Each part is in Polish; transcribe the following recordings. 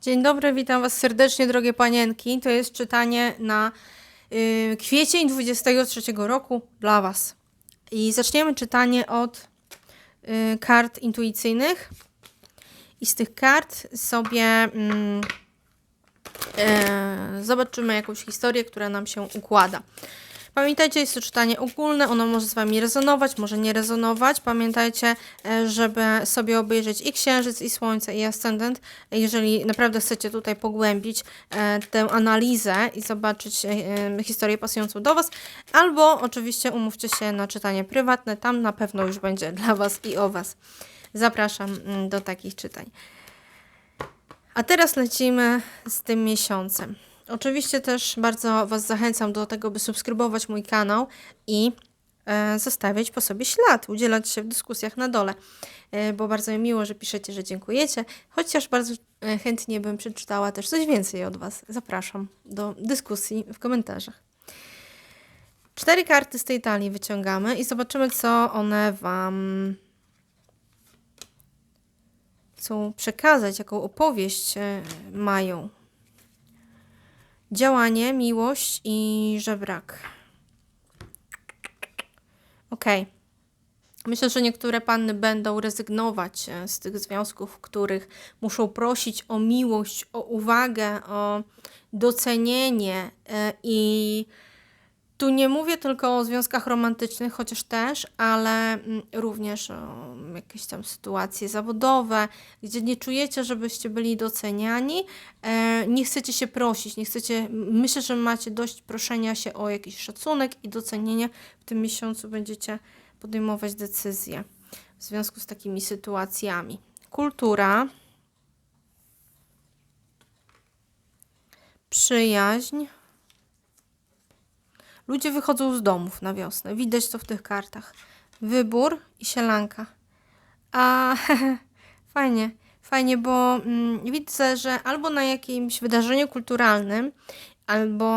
Dzień dobry, witam Was serdecznie, drogie panienki. To jest czytanie na y, kwiecień 23 roku dla Was. I zaczniemy czytanie od y, kart intuicyjnych. I z tych kart sobie mm, e, zobaczymy jakąś historię, która nam się układa. Pamiętajcie, jest to czytanie ogólne, ono może z Wami rezonować, może nie rezonować. Pamiętajcie, e, żeby sobie obejrzeć i Księżyc, i Słońce, i Ascendent, jeżeli naprawdę chcecie tutaj pogłębić e, tę analizę i zobaczyć e, historię pasującą do Was, albo oczywiście umówcie się na czytanie prywatne, tam na pewno już będzie dla Was i o Was. Zapraszam mm, do takich czytań. A teraz lecimy z tym miesiącem. Oczywiście też bardzo Was zachęcam do tego, by subskrybować mój kanał i e, zostawiać po sobie ślad, udzielać się w dyskusjach na dole, e, bo bardzo mi miło, że piszecie, że dziękujecie, chociaż bardzo e, chętnie bym przeczytała też coś więcej od Was. Zapraszam do dyskusji w komentarzach. Cztery karty z tej talii wyciągamy i zobaczymy, co one Wam chcą przekazać, jaką opowieść mają. Działanie, miłość i żebrak. Okej. Myślę, że niektóre panny będą rezygnować e, z tych związków, w których muszą prosić o miłość, o uwagę, o docenienie e, i tu nie mówię tylko o związkach romantycznych, chociaż też, ale mm, również o jakieś tam sytuacje zawodowe, gdzie nie czujecie, żebyście byli doceniani, e, nie chcecie się prosić, nie chcecie, myślę, że macie dość proszenia się o jakiś szacunek i docenienie. W tym miesiącu będziecie podejmować decyzje w związku z takimi sytuacjami. Kultura, przyjaźń. Ludzie wychodzą z domów na wiosnę. Widać to w tych kartach. Wybór i sielanka. A fajnie, fajnie, bo mm, widzę, że albo na jakimś wydarzeniu kulturalnym, albo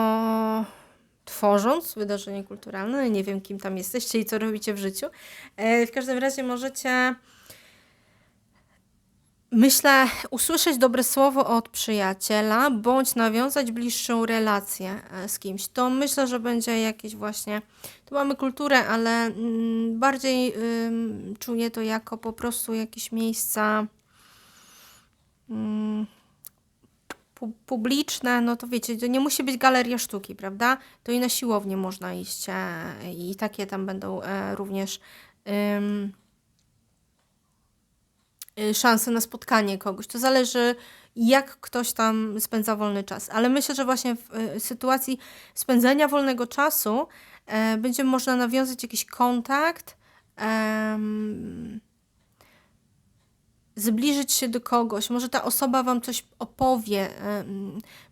tworząc wydarzenie kulturalne, nie wiem kim tam jesteście i co robicie w życiu. E, w każdym razie możecie Myślę, usłyszeć dobre słowo od przyjaciela, bądź nawiązać bliższą relację e, z kimś. To myślę, że będzie jakieś właśnie. Tu mamy kulturę, ale mm, bardziej czuję to jako po prostu jakieś miejsca pu publiczne. No to wiecie, to nie musi być galeria sztuki, prawda? To i na siłownię można iść e, i takie tam będą e, również. Ym, szansę na spotkanie kogoś. To zależy, jak ktoś tam spędza wolny czas. Ale myślę, że właśnie w y, sytuacji spędzania wolnego czasu e, będzie można nawiązać jakiś kontakt, zbliżyć się do kogoś. Może ta osoba wam coś opowie,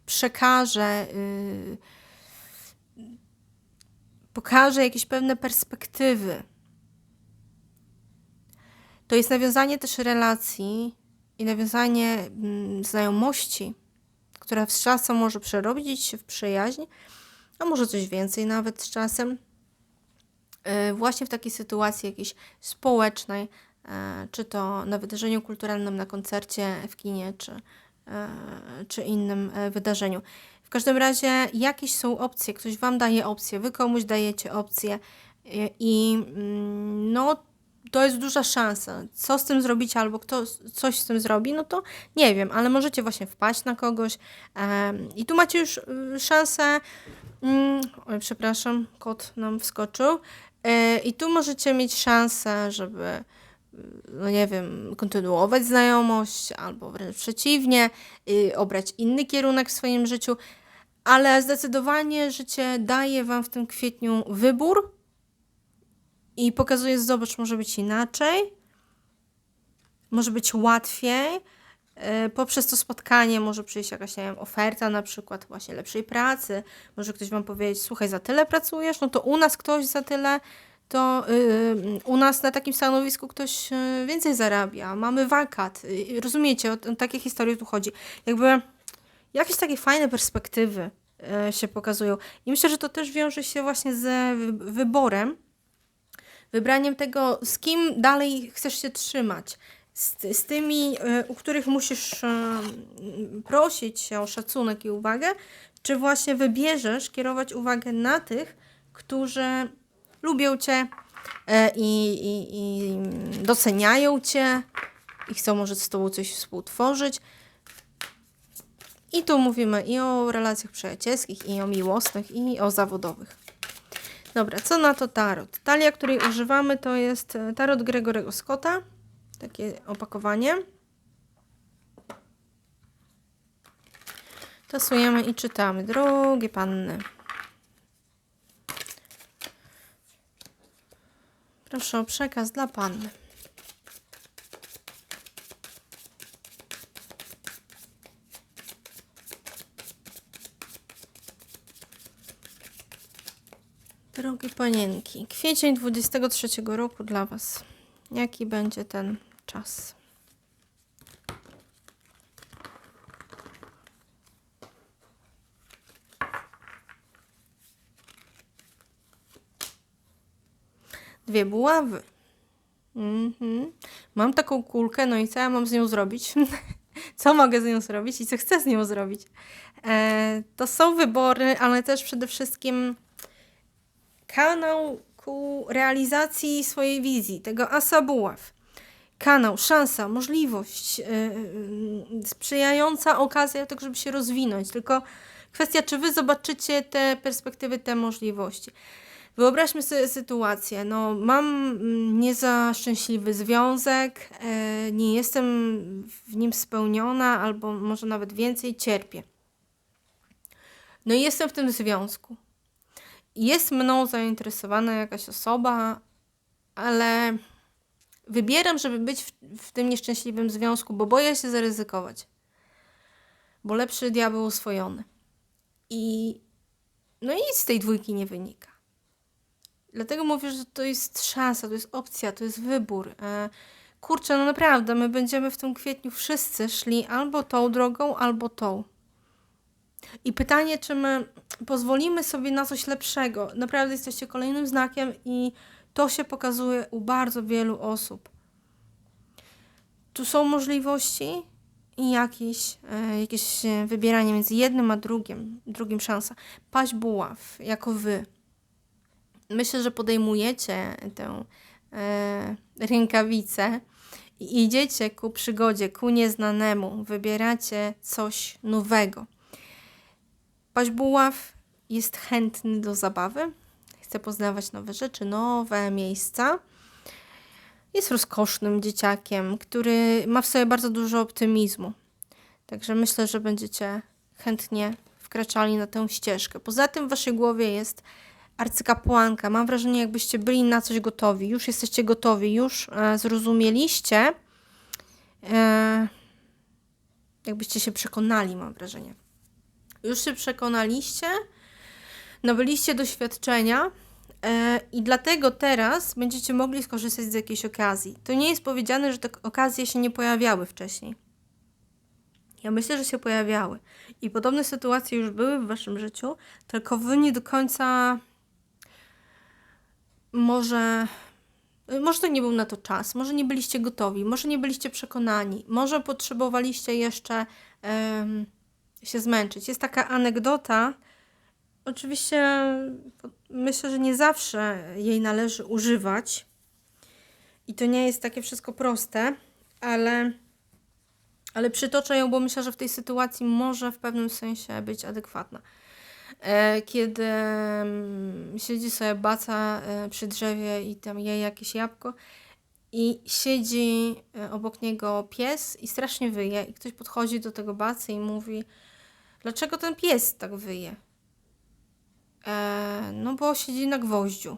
przekaże, y, pokaże jakieś pewne perspektywy. To jest nawiązanie też relacji i nawiązanie mm, znajomości, która z czasem może przerobić się w przyjaźń, a może coś więcej nawet z czasem. E, Właśnie w takiej sytuacji jakiejś społecznej, e, czy to na wydarzeniu kulturalnym, na koncercie, w kinie, czy, e, czy innym wydarzeniu. W każdym razie jakieś są opcje, ktoś Wam daje opcję, Wy komuś dajecie opcję e, i mm, no to jest duża szansa. Co z tym zrobicie, albo kto coś z tym zrobi, no to nie wiem, ale możecie właśnie wpaść na kogoś. em, I tu macie już y, szansę. Mm, oj, przepraszam, kot nam wskoczył. E, I tu możecie mieć szansę, żeby, y, no nie wiem, kontynuować znajomość, albo wręcz przeciwnie, y, obrać inny kierunek w swoim życiu. Ale zdecydowanie życie daje Wam w tym kwietniu wybór i pokazuje, zobacz, może być inaczej, może być łatwiej. E, Poprzez to spotkanie może przyjść jakaś, nie wiem, oferta na przykład właśnie lepszej pracy. Może ktoś Wam powiedzieć, słuchaj, za tyle pracujesz, no to u nas ktoś za tyle, to yy, u nas na takim stanowisku ktoś yy, więcej zarabia, mamy wakat. Yy, rozumiecie, o, o takie historie tu chodzi. Jakby jakieś takie fajne perspektywy yy, się pokazują. I myślę, że to też wiąże się właśnie z wy- wyborem, wybraniem tego, z kim dalej chcesz się trzymać. z, z tymi, e, u których musisz e, prosić o szacunek i uwagę, czy właśnie wybierzesz kierować uwagę na tych, którzy lubią Cię e, i, i, i doceniają Cię i chcą może z Tobą coś współtworzyć. I tu mówimy i o relacjach przyjacielskich, i o miłosnych, i o zawodowych. Dobra, co na to tarot? Talia, której używamy, to jest e, tarot Gregorego Scotta. Takie opakowanie. Tasujemy i czytamy. Drogie panny. Proszę o przekaz dla panny. Drogie panienki, kwiecień 23 roku dla Was. Jaki będzie ten czas? Dwie buławy. Mhm. Mam taką kulkę, no i co ja mam z nią zrobić? co mogę z nią zrobić i co chcę z nią zrobić? E, to są wybory, ale też przede wszystkim kanał ku realizacji swojej wizji, tego asa buław. Kanał, szansa, możliwość, yy, sprzyjająca okazja tego, żeby się rozwinąć. Tylko kwestia, czy wy zobaczycie te perspektywy, te możliwości. Wyobraźmy sobie sytuację. No, mam mm, nie za szczęśliwy związek, e, nie jestem w nim spełniona, albo może nawet więcej cierpię. No i jestem w tym związku jest mną zainteresowana jakaś osoba, ale wybieram, żeby być w, w, tym nieszczęśliwym związku, bo boję się zaryzykować. Bo lepszy diabeł oswojony. I no nic z tej dwójki nie wynika. Dlatego mówię, że to jest szansa, to jest opcja, to jest wybór. E, kurczę, no naprawdę, my będziemy w tym kwietniu wszyscy szli albo tą drogą, albo tą. I pytanie, czy my pozwolimy sobie na coś lepszego. Naprawdę jesteście kolejnym znakiem i to się pokazuje u bardzo wielu osób. Tu są możliwości i jakieś, e, jakieś wybieranie między jednym a drugim, drugim szansa. Paść buław, jako wy. Myślę, że podejmujecie tę e, rękawicę i idziecie ku przygodzie, ku nieznanemu. Wybieracie coś nowego. Paźbuław jest chętny do zabawy, chce poznawać nowe rzeczy, nowe miejsca. Jest rozkosznym dzieciakiem, który ma w sobie bardzo dużo optymizmu. Także myślę, że będziecie chętnie wkraczali na tę ścieżkę. Poza tym w waszej głowie jest arcykapłanka. Mam wrażenie, jakbyście byli na coś gotowi. Już jesteście gotowi, już e, zrozumieliście, e, jakbyście się przekonali, mam wrażenie już się przekonaliście, nabyliście doświadczenia e, i dlatego teraz będziecie mogli skorzystać z jakiejś okazji. To nie jest powiedziane, że te okazje się nie pojawiały wcześniej. Ja myślę, że się pojawiały. I podobne sytuacje już były w waszym życiu, tylko wy nie do końca może może to nie był na to czas, może nie byliście gotowi, może nie byliście przekonani, może potrzebowaliście jeszcze się zmęczyć. Jest taka anegdota, oczywiście myślę, że nie zawsze jej należy używać i to nie jest takie wszystko proste, ale, ale przytoczę ją, bo myślę, że w tej sytuacji może w pewnym sensie być adekwatna. E, kiedy mm, siedzi sobie baca e, przy drzewie i tam je jakieś jabłko i siedzi e, obok niego pies i strasznie wyje i ktoś podchodzi do tego bacy i mówi Dlaczego ten pies tak wyje? E, no bo siedzi na gwoździu.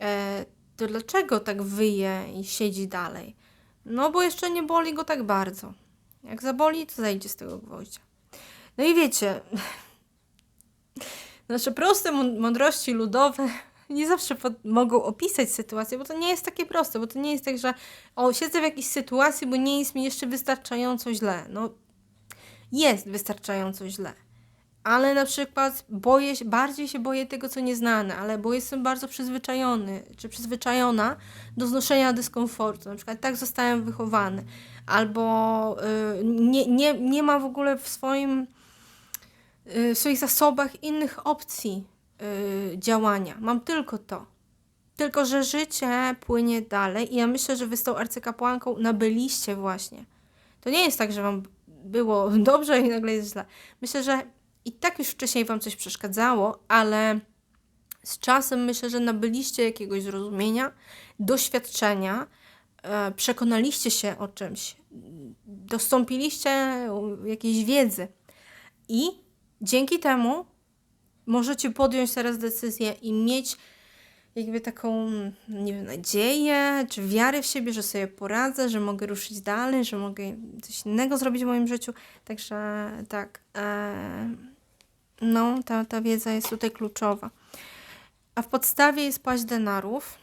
E, to dlaczego tak wyje i siedzi dalej? No bo jeszcze nie boli go tak bardzo. Jak zaboli, to zejdzie z tego gwoździa. No i wiecie, nasze proste mądrości ludowe nie zawsze pod, mogą opisać sytuację, bo to nie jest takie proste, bo to nie jest tak, że o, siedzę w jakiejś sytuacji, bo nie jest mi jeszcze wystarczająco źle. No, jest wystarczająco źle, ale na przykład boję się, bardziej się boję tego, co nieznane, ale bo jestem bardzo przyzwyczajony, czy przyzwyczajona do znoszenia dyskomfortu. Na przykład tak zostałem wychowany, albo y, nie, nie, nie ma w ogóle w swoim y, w swoich zasobach innych opcji y, działania. Mam tylko to. Tylko, że życie płynie dalej i ja myślę, że wy z tą arcykapłanką nabyliście właśnie. To nie jest tak, że wam było dobrze i nagle jest źle. Myślę, że i tak już wcześniej wam coś przeszkadzało, ale z czasem myślę, że nabyliście jakiegoś zrozumienia, doświadczenia, e, przekonaliście się o czymś, dostąpiliście jakiejś wiedzy i dzięki temu możecie podjąć teraz decyzję i mieć jakby taką, nie wiem, nadzieję, czy wiarę w siebie, że sobie poradzę, że mogę ruszyć dalej, że mogę coś innego zrobić w moim życiu. Także tak, e, no, ta, ta wiedza jest tutaj kluczowa. A w podstawie jest paść denarów.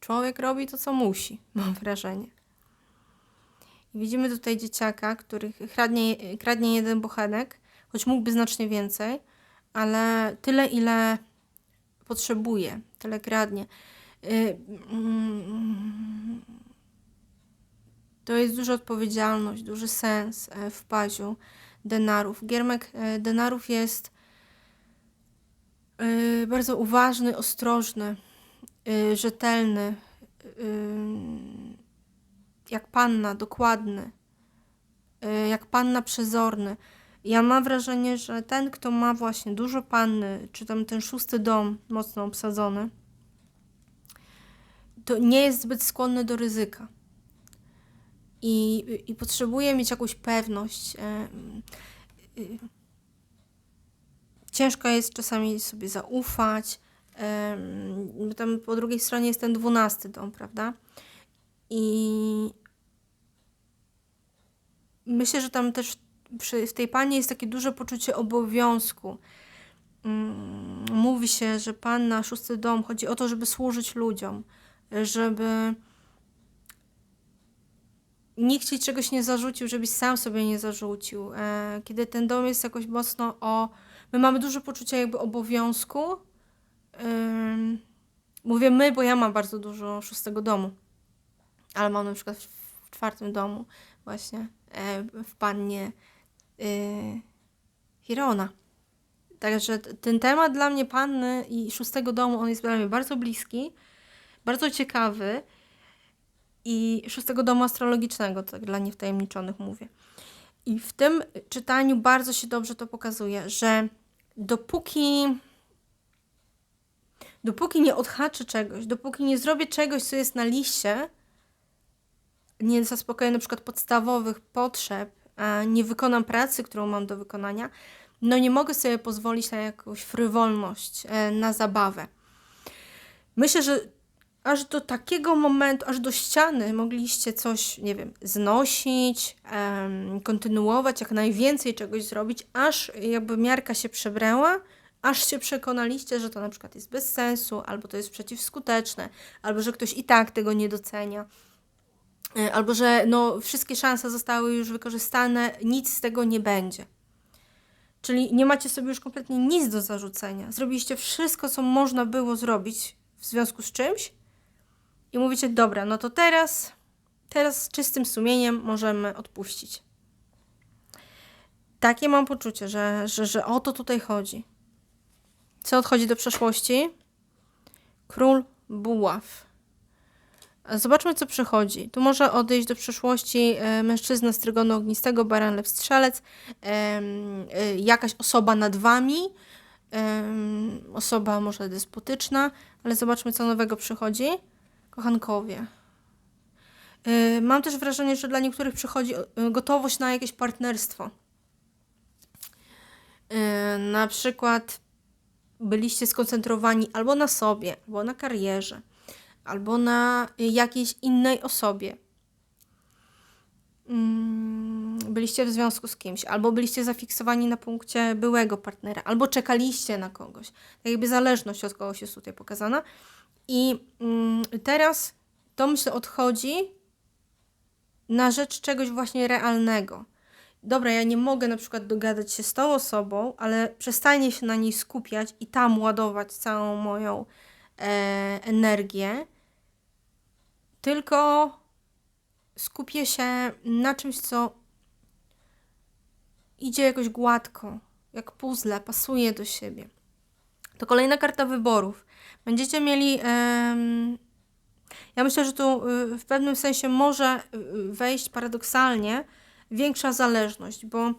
Człowiek robi to, co musi, mam wrażenie. Widzimy tutaj dzieciaka, który kradnie, kradnie jeden bochenek, choć mógłby znacznie więcej, ale tyle, ile potrzebuje, tyle kradnie. Y, mm, to jest duża odpowiedzialność, duży sens e, w paziu denarów. Giermek e, denarów jest e, bardzo uważny, ostrożny, rzetelny, jak panna, dokładny, jak panna przezorny. Ja mam wrażenie, że ten, kto ma właśnie dużo panny, czy tam ten szósty dom mocno obsadzony, to nie jest zbyt skłonny do ryzyka. I, i potrzebuje mieć jakąś pewność. Ciężko jest czasami sobie zaufać. Tam po drugiej stronie jest ten dwunasty dom, prawda? I myślę, że tam też przy, w tej pani jest takie duże poczucie obowiązku. Mm, mówi się, że pan na szósty dom chodzi o to, żeby służyć ludziom, żeby nikt ci czegoś nie zarzucił, żebyś sam sobie nie zarzucił. E, kiedy ten dom jest jakoś mocno o. My mamy dużo poczucia jakby obowiązku. Mówię my, bo ja mam bardzo dużo szóstego domu, ale mam na przykład w czwartym domu właśnie e, w pannie Hirona. Także ten temat dla mnie panny i szóstego domu, on jest dla mnie bardzo bliski, bardzo ciekawy i szóstego domu astrologicznego, tak dla niewtajemniczonych mówię. I w tym czytaniu bardzo się dobrze to pokazuje, że dopóki dopóki nie odhaczę czegoś, dopóki nie zrobię czegoś, co jest na liście, nie zaspokoję na przykład podstawowych potrzeb, nie wykonam pracy, którą mam do wykonania, no nie mogę sobie pozwolić na jakąś frywolność, e, na zabawę. Myślę, że aż do takiego momentu, aż do ściany mogliście coś, nie wiem, znosić, kontynuować, jak najwięcej czegoś zrobić, aż jakby miarka się przebrała, aż się przekonaliście, że to na przykład jest bez sensu, albo to jest przeciwskuteczne, albo że ktoś i tak tego nie docenia. E, albo że no, wszystkie szanse zostały już wykorzystane, nic z tego nie będzie. Czyli nie macie sobie już kompletnie nic do zarzucenia. Zrobiliście wszystko, co można było zrobić w związku z czymś i mówicie, dobra, no to teraz, teraz z czystym sumieniem możemy odpuścić. Takie mam poczucie, że, że, że o to tutaj chodzi. Co odchodzi do przeszłości? Król buław. Zobaczmy, co przychodzi. Tu może odejść do przyszłości e, mężczyzna z trygonu ognistego, baran, lew, strzelec, e, jakaś osoba nad wami, osoba może despotyczna, ale zobaczmy, co nowego przychodzi. Kochankowie. E, mam też wrażenie, że dla niektórych przychodzi gotowość na jakieś partnerstwo. Na przykład byliście skoncentrowani albo na sobie, albo na karierze albo na jakiejś innej osobie. Mm, byliście w związku z kimś, albo byliście zafiksowani na punkcie byłego partnera, albo czekaliście na kogoś. Tak jakby zależność od kogoś jest tutaj pokazana. I mm, teraz to myślę odchodzi na rzecz czegoś właśnie realnego. dobra, ja nie mogę na przykład dogadać się z tą osobą, ale przestanie się na niej skupiać i tam ładować całą moją energię, tylko skupię się na czymś, co idzie jakoś gładko, jak puzzle, pasuje do siebie. To kolejna karta wyborów. Będziecie mieli. ja myślę, że tu y, w pewnym sensie może y, wejść paradoksalnie większa zależność, bo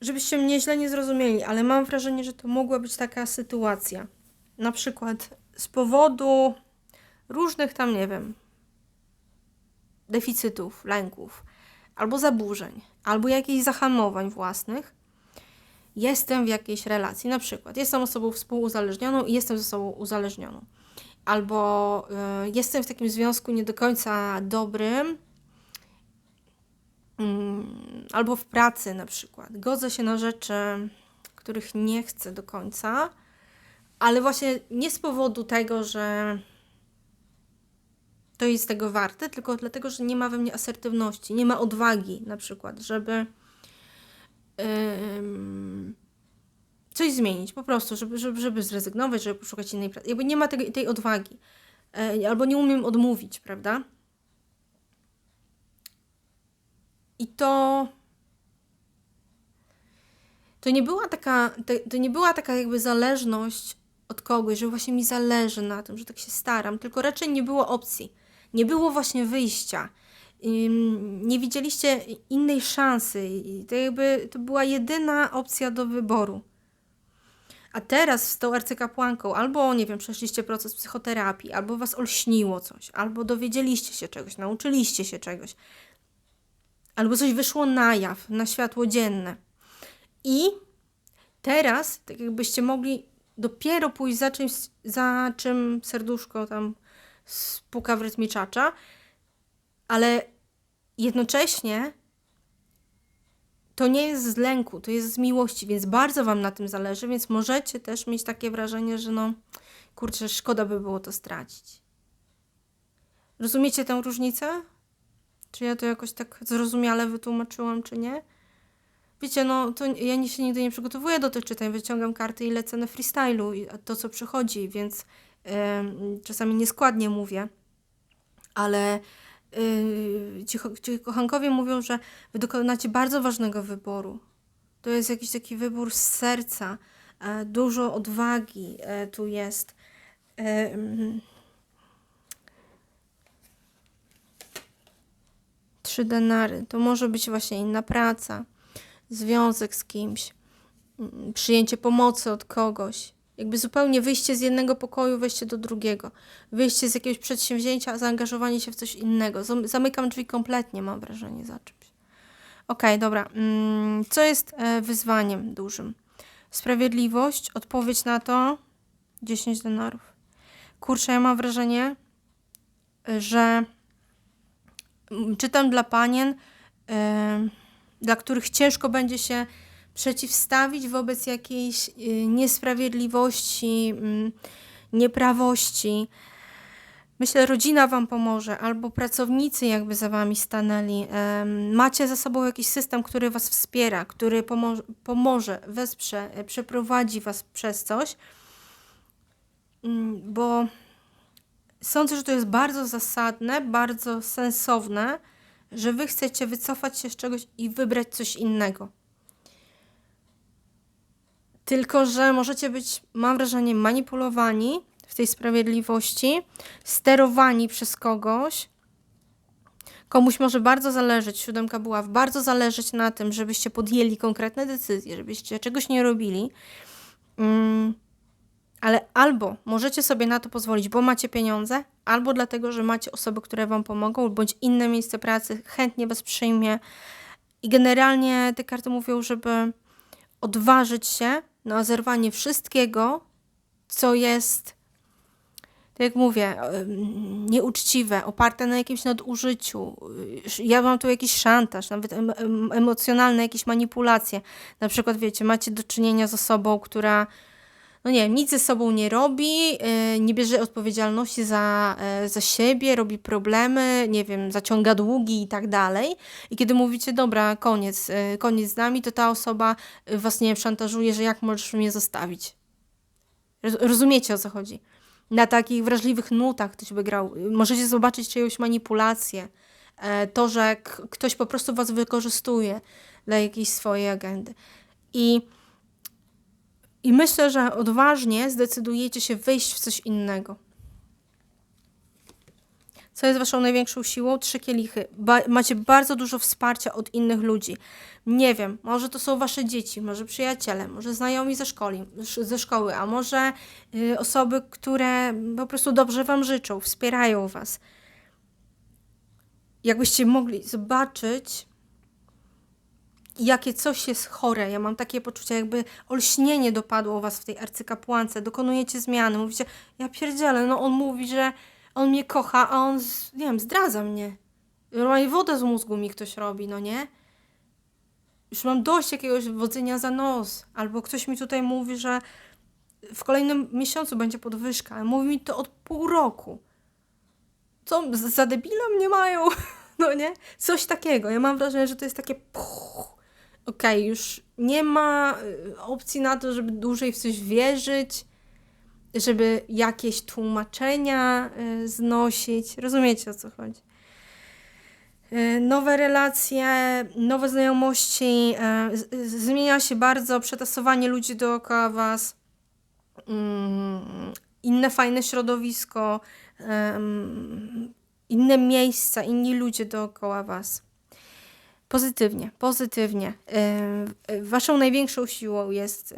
żebyście mnie źle nie zrozumieli, ale mam wrażenie, że to mogła być taka sytuacja. Na przykład z powodu różnych tam, nie wiem, deficytów, lęków, albo zaburzeń, albo jakichś zahamowań własnych, jestem w jakiejś relacji. Na przykład jestem osobą współuzależnioną i jestem ze sobą uzależnioną. Albo y, jestem w takim związku nie do końca dobrym, mm, albo w pracy na przykład. Godzę się na rzeczy, których nie chcę do końca, ale właśnie nie z powodu tego, że to jest tego warte, tylko dlatego, że nie ma we mnie asertywności, nie ma odwagi na przykład, żeby ym, coś zmienić, po prostu, żeby, żeby, żeby zrezygnować, żeby poszukać innej pracy. Jakby nie ma tej, tej odwagi, e, albo nie umiem odmówić, prawda? I to. To nie była taka, to nie była taka jakby zależność od kogoś, że właśnie mi zależy na tym, że tak się staram, tylko raczej nie było opcji. Nie było właśnie wyjścia. Nie widzieliście innej szansy. I to jakby to była jedyna opcja do wyboru. A teraz z tą arcykapłanką albo, nie wiem, przeszliście proces psychoterapii, albo was olśniło coś, albo dowiedzieliście się czegoś, nauczyliście się czegoś, albo coś wyszło na jaw, na światło dzienne. I teraz, tak jakbyście mogli dopiero pójść za czymś, za czym serduszko tam spuka w rytmie czacza, ale jednocześnie to nie jest z lęku, to jest z miłości, więc bardzo Wam na tym zależy, więc możecie też mieć takie wrażenie, że no, kurczę, szkoda by było to stracić. Rozumiecie tę różnicę? Czy ja to jakoś tak zrozumiale wytłumaczyłam, czy nie? Wiecie, no to ja nie- się nigdy nie przygotowuję do tych czytań, wyciągam karty i lecę na freestylu to, co przychodzi, więc czasami nieskładnie mówię, ale yy, ci, ci kochankowie mówią, że wy dokonacie bardzo ważnego wyboru. To jest jakiś taki wybór z serca, e, dużo odwagi e, tu jest. Mm. Trzy denary. To może być właśnie inna praca, związek z kimś, mm, przyjęcie pomocy od kogoś. Jakby zupełnie wyjście z jednego pokoju, wejście do drugiego. Wyjście z jakiegoś przedsięwzięcia, zaangażowanie się w coś innego. Zam- Zamykam drzwi kompletnie, mam wrażenie, za czymś. Okej, dobra. Mm, Co jest e, wyzwaniem dużym? Sprawiedliwość, odpowiedź na to 10 denarów. Kurczę, ja mam wrażenie, że mm, czytam dla panien, em, dla których ciężko będzie się przeciwstawić wobec jakiejś y, niesprawiedliwości, mm, nieprawości. Myślę, rodzina Wam pomoże, albo pracownicy jakby za Wami stanęli. Macie za sobą jakiś system, który Was wspiera, który pomo- pomoże, wesprze, e, przeprowadzi Was przez coś, Mm, bo sądzę, że to jest bardzo zasadne, bardzo sensowne, że Wy chcecie wycofać się z czegoś i wybrać coś innego. Tylko, że możecie być, mam wrażenie, manipulowani w tej sprawiedliwości, sterowani przez kogoś. Komuś może bardzo zależeć, siódemka była, bardzo zależeć na tym, żebyście podjęli konkretne decyzje, żebyście czegoś nie robili. Mm, ale albo możecie sobie na to pozwolić, bo macie pieniądze, albo dlatego, że macie osoby, które wam pomogą, bądź inne miejsce pracy chętnie was przyjmie. I generalnie te karty mówią, żeby odważyć się na zerwanie wszystkiego, co jest, tak jak mówię, nieuczciwe, oparte na jakimś nadużyciu. Ja mam tu jakiś szantaż, nawet em, em, emocjonalne jakieś manipulacje. Na przykład, wiecie, macie do czynienia z osobą, która no nie wiem, nic ze sobą nie robi, yy, nie bierze odpowiedzialności za, yy, za siebie, robi problemy, nie wiem, zaciąga długi i tak dalej. I kiedy mówicie, dobra, koniec, yy, koniec z nami, to ta osoba was, nie wiem, szantażuje, że jak możesz mnie zostawić. Roz- Rozumiecie o co chodzi? Na takich wrażliwych nutach ktoś by grał. Możecie zobaczyć czyjąś manipulację. To, że ktoś po prostu was wykorzystuje dla jakiejś swojej agendy. I, I myślę, że odważnie zdecydujecie się wyjść w coś innego. Co jest waszą największą siłą? Trzy kielichy. Ba macie bardzo dużo wsparcia od innych ludzi. Nie wiem, może to są wasze dzieci, może przyjaciele, może znajomi ze, szkoli, ze szkoły, a może y, osoby, które po prostu dobrze wam życzą, wspierają was. Jakbyście mogli zobaczyć, jakie coś jest chore. Ja mam takie poczucie, jakby olśnienie dopadło was w tej arcykapłance. Dokonujecie zmiany. Mówicie, ja pierdzielę, no on mówi, że on mnie kocha, a on, z, nie wiem, zdradza mnie. Normalnie wodę z mózgu mi ktoś robi, no nie? Już mam dość jakiegoś wodzenia za nos. Albo ktoś mi tutaj mówi, że w kolejnym miesiącu będzie podwyżka. Mówi mi to od pół roku. Co, za debila mnie mają? No nie? Coś takiego. Ja mam wrażenie, że to jest takie puch. Okej, już nie ma y, opcji na to, żeby dłużej w coś wierzyć, żeby jakieś tłumaczenia y, znosić. Rozumiecie o co chodzi? Y, Nowe relacje, nowe znajomości, zmienia się bardzo przetasowanie ludzi dookoła Was, mm, inne fajne środowisko, inne miejsca, inni ludzie dookoła Was. Pozytywnie, pozytywnie. Waszą największą siłą jest,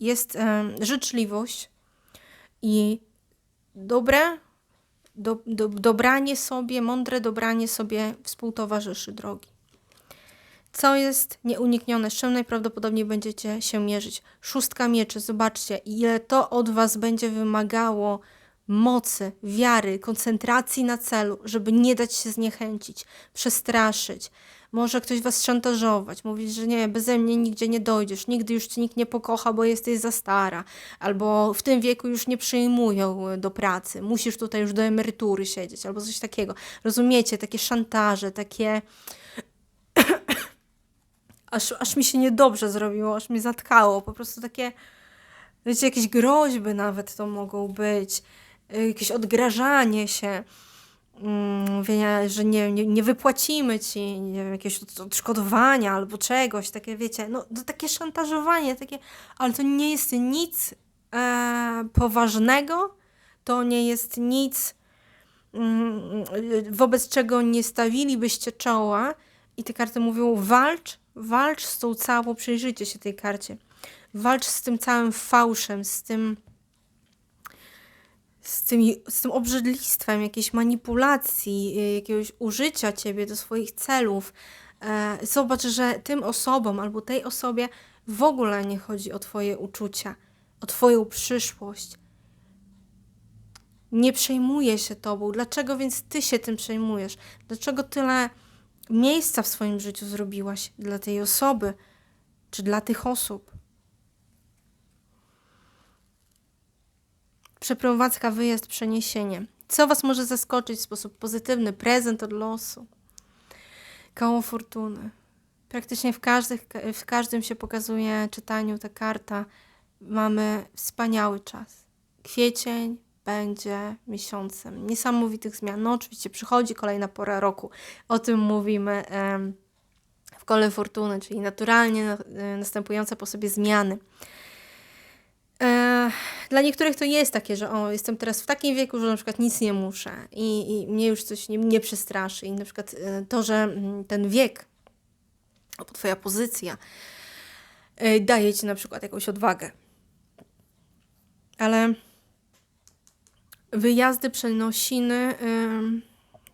jest życzliwość i dobre, do, do, dobranie sobie, mądre dobranie sobie współtowarzyszy drogi. Co jest nieuniknione, z czym najprawdopodobniej będziecie się mierzyć? Szóstka mieczy, zobaczcie, ile to od Was będzie wymagało mocy, wiary, koncentracji na celu, żeby nie dać się zniechęcić, przestraszyć. Może ktoś Was szantażować, mówić, że nie, beze mnie nigdzie nie dojdziesz, nigdy już Cię nikt nie pokocha, bo jesteś za stara, albo w tym wieku już nie przyjmują e, do pracy, musisz tutaj już do emerytury siedzieć, albo coś takiego. Rozumiecie, takie szantaże, takie aż, aż mi się niedobrze zrobiło, aż mi zatkało. Po prostu takie, wiecie, jakieś groźby nawet to mogą być, jakieś odgrażanie się, mm, mówienia, że nie, nie, nie wypłacimy ci nie wiem, jakiegoś od- odszkodowania albo czegoś, takie wiecie, no takie szantażowanie, takie, ale to nie jest nic e, poważnego, to nie jest nic, mm, wobec czego nie stawilibyście czoła i te karty mówią walcz, walcz z tą całą, przyjrzyjcie się tej karcie, walcz z tym całym fałszem, z tym z, tymi, z tym obrzydlistwem, jakiejś manipulacji, y, jakiegoś użycia ciebie do swoich celów. E, Zobacz, że tym osobom albo tej osobie w ogóle nie chodzi o twoje uczucia, o twoją przyszłość. Nie przejmuje się tobą. Dlaczego więc ty się tym przejmujesz? Dlaczego tyle miejsca w swoim życiu zrobiłaś dla tej osoby, czy dla tych osób? Przeprowadzka, wyjazd, przeniesienie. Co Was może zaskoczyć w sposób pozytywny? Prezent od losu. Koło fortuny. Praktycznie w, każdych, w każdym się pokazuje czytaniu ta karta. Mamy wspaniały czas. Kwiecień będzie miesiącem niesamowitych zmian. No oczywiście przychodzi kolejna pora roku. O tym mówimy w kole fortuny, czyli naturalnie na- e, następujące po sobie zmiany. Dla niektórych to jest takie, że o, jestem teraz w takim wieku, że na przykład nic nie muszę i, i mnie już coś nie, nie przestraszy. I na przykład e, to, że mm, ten wiek, twoja pozycja e, daje ci na przykład jakąś odwagę. Ale wyjazdy, przenosiny,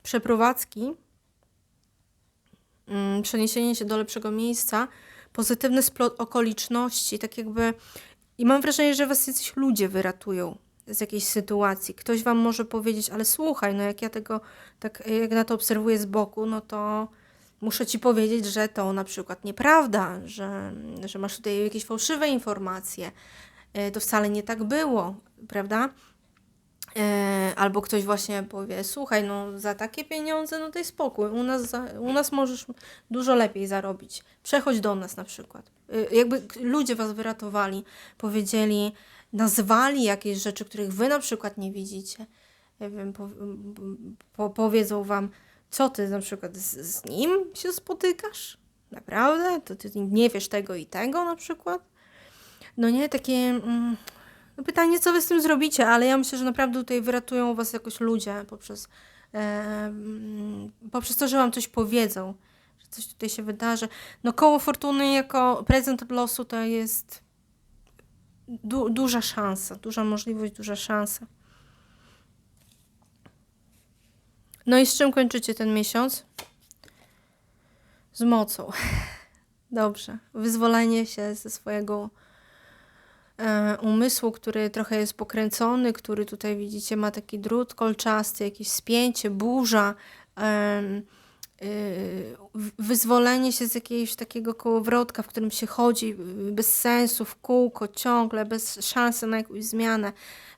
przeprowadzki, przeniesienie się do lepszego miejsca, pozytywny splot okoliczności, tak jakby. I mam wrażenie, że was jacyś ludzie wyratują z jakiejś sytuacji. Ktoś wam może powiedzieć, ale słuchaj, no jak ja tego, tak jak na to obserwuję z boku, no to muszę ci powiedzieć, że to na przykład nieprawda, że, że masz tutaj jakieś fałszywe informacje. e, to wcale nie tak było, prawda? E, Albo ktoś właśnie powie, słuchaj, no za takie pieniądze, no daj spokój, u nas, za, u nas możesz dużo lepiej zarobić. Przechodź do nas na przykład. E, Jakby ludzie was wyratowali, powiedzieli, nazwali jakieś rzeczy, których wy na przykład nie widzicie. Nie wiem, po, po, powiedzą wam, co ty na przykład z, z nim się spotykasz? Naprawdę? To ty nie wiesz tego i tego na przykład? No nie, takie mm, no pytanie, co wy z tym zrobicie, ale ja myślę, że naprawdę tutaj wyratują was jakoś ludzie poprzez, e, mm, poprzez to, że wam coś powiedzą, że coś tutaj się wydarzy. No koło fortuny jako prezent od losu to jest du- duża szansa, duża możliwość, duża szansa. No i z czym kończycie ten miesiąc? Z mocą. Dobrze. Wyzwolenie się ze swojego umysłu, który trochę jest pokręcony, który tutaj widzicie ma taki drut kolczasty, jakieś spięcie, burza, wyzwolenie się z jakiegoś takiego kołowrotka, w którym się chodzi y, bez sensu, w kółko, ciągle, bez szansy na jakąś zmianę,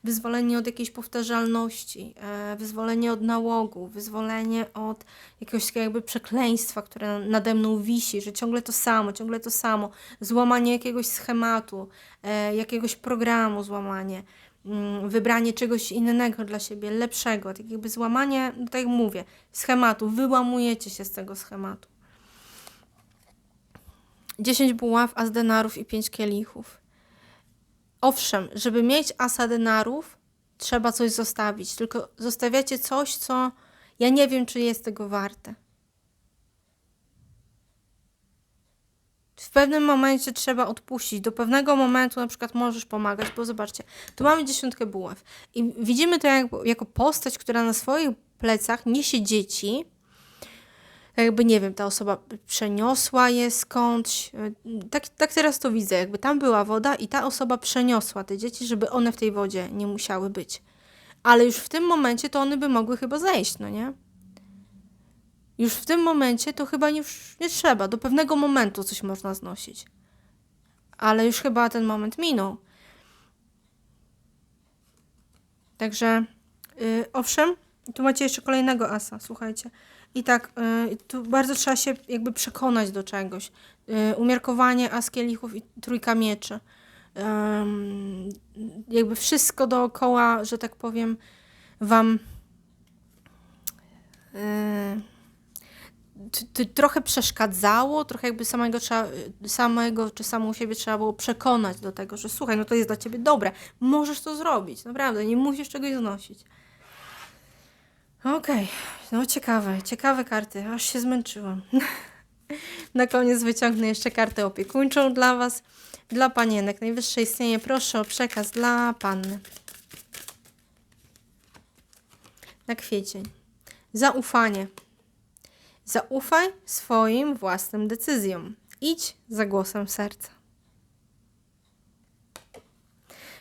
wyzwolenie od jakiejś powtarzalności, e, wyzwolenie od nałogu, wyzwolenie od jakiegoś takiego jakby przekleństwa, które nade mną wisi, że ciągle to samo, ciągle to samo, złamanie jakiegoś schematu, e, jakiegoś programu, złamanie, wybranie czegoś innego dla siebie, lepszego, tak jakby złamanie, no tak jak mówię, schematu, wyłamujecie się z tego schematu. 10 buław, as denarów i 5 kielichów. Owszem, żeby mieć asa denarów, trzeba coś zostawić, tylko zostawiacie coś, co ja nie wiem, czy jest tego warte. W pewnym momencie trzeba odpuścić. Do pewnego momentu na przykład możesz pomagać, bo zobaczcie, tu mamy dziesiątkę buław i widzimy to jak, jako postać, która na swoich plecach niesie dzieci. Jakby, nie wiem, ta osoba przeniosła je skądś. Tak, tak teraz to widzę, jakby tam była woda i ta osoba przeniosła te dzieci, żeby one w tej wodzie nie musiały być. Ale już w tym momencie to one by mogły chyba zejść, no nie? Już w tym momencie to chyba już nie trzeba. Do pewnego momentu coś można znosić. Ale już chyba ten moment minął. Także, yy, owszem, tu macie jeszcze kolejnego asa, słuchajcie. I tak, yy, tu bardzo trzeba się jakby przekonać do czegoś. Yy, umiarkowanie as kielichów i trójka mieczy. Jakby wszystko dookoła, że tak powiem, wam t- trochę przeszkadzało, trochę jakby samego, trzeba, samego czy samą siebie trzeba było przekonać do tego, że słuchaj, no to jest dla ciebie dobre, możesz to zrobić, naprawdę, nie musisz czegoś znosić. Okej, no ciekawe, ciekawe karty, aż się zmęczyłam. Na koniec wyciągnę jeszcze kartę opiekuńczą dla Was, dla panienek. Najwyższe istnienie, proszę o przekaz dla panny. Na kwiecień. Zaufanie. Zaufaj swoim własnym decyzjom. Idź za głosem serca.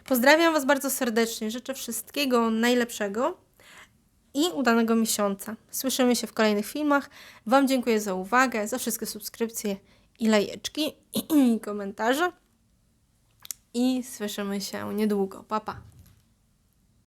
Pozdrawiam Was bardzo serdecznie. Życzę wszystkiego najlepszego i udanego miesiąca. Słyszymy się w kolejnych filmach. Wam dziękuję za uwagę, za wszystkie subskrypcje i lajeczki i komentarze. I słyszymy się niedługo. Pa, pa.